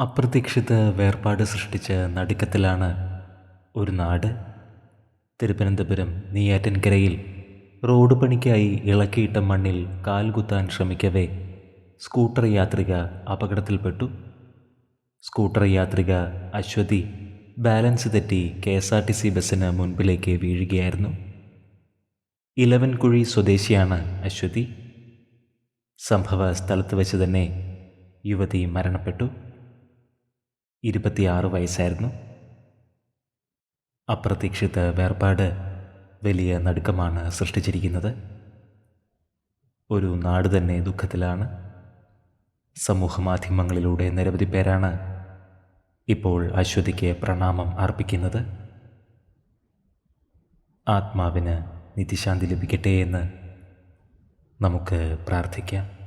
അപ്രതീക്ഷിത വേർപാട് സൃഷ്ടിച്ച നടുക്കത്തിലാണ് ഒരു നാട്. തിരുവനന്തപുരം നെയ്യാറ്റിൻകരയിൽ റോഡ് പണിക്കായി ഇളക്കിയിട്ട മണ്ണിൽ കാൽകുത്താൻ ശ്രമിക്കവേ സ്കൂട്ടർ യാത്രിക അപകടത്തിൽപ്പെട്ടു. സ്കൂട്ടർ യാത്രിക അശ്വതി ബാലൻസ് തെറ്റി K S R T C ബസ്സിന് മുൻപിലേക്ക് വീഴുകയായിരുന്നു. ഇലവൻകുഴി സ്വദേശിയാണ് അശ്വതി. സംഭവ സ്ഥലത്ത് വെച്ച് തന്നെ യുവതി മരണപ്പെട്ടു. ഇരുപത്തിയാറ് വയസ്സായിരുന്നു. അപ്രതീക്ഷിത വേർപാട് വലിയ നടുക്കമാണ് സൃഷ്ടിച്ചിരിക്കുന്നത്. ഒരു നാട് തന്നെ ദുഃഖത്തിലാണ്. സമൂഹ മാധ്യമങ്ങളിലൂടെ നിരവധി പേരാണ് ഇപ്പോൾ അശ്വതിക്ക് പ്രണാമം അർപ്പിക്കുന്നത്. ആത്മാവിന് നിത്യശാന്തി ലഭിക്കട്ടെ എന്ന് നമുക്ക് പ്രാർത്ഥിക്കാം.